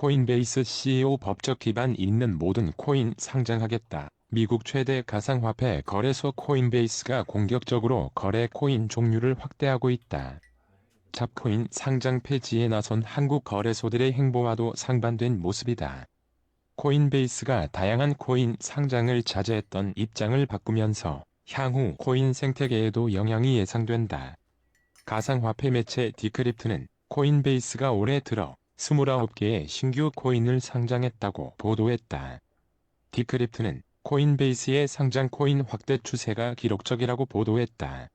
코인베이스 CEO 법적 기반 있는 모든 코인 상장하겠다. 미국 최대 가상화폐 거래소 코인베이스가 공격적으로 거래 코인 종류를 확대하고 있다. 잡코인 상장 폐지에 나선 한국 거래소들의 행보와도 상반된 모습이다. 코인베이스가 다양한 코인 상장을 자제했던 입장을 바꾸면서 향후 코인 생태계에도 영향이 예상된다. 가상화폐 매체 디크립트는 코인베이스가 올해 들어 29개의 신규 코인을 상장했다고 보도했다. 디크립트는 코인베이스의 상장 코인 확대 추세가 기록적이라고 보도했다.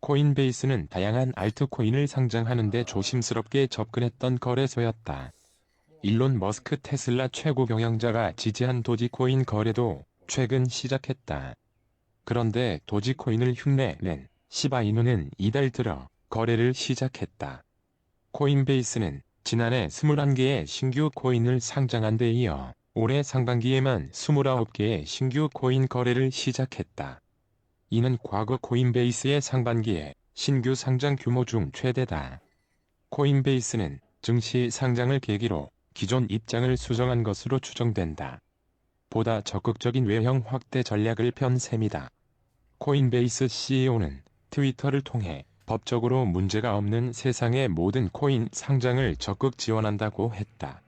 코인베이스는 다양한 알트코인을 상장하는데 조심스럽게 접근했던 거래소였다. 일론 머스크 테슬라 최고 경영자가 지지한 도지코인 거래도 최근 시작했다. 그런데 도지코인을 흉내낸 시바이누는 이달 들어 거래를 시작했다. 코인베이스는 지난해 21개의 신규 코인을 상장한 데 이어 올해 상반기에만 29개의 신규 코인 거래를 시작했다. 이는 과거 코인베이스의 상반기에 신규 상장 규모 중 최대다. 코인베이스는 증시 상장을 계기로 기존 입장을 수정한 것으로 추정된다. 보다 적극적인 외형 확대 전략을 편 셈이다. 코인베이스 CEO는 트위터를 통해 법적으로 문제가 없는 세상의 모든 코인 상장을 적극 지원한다고 했다.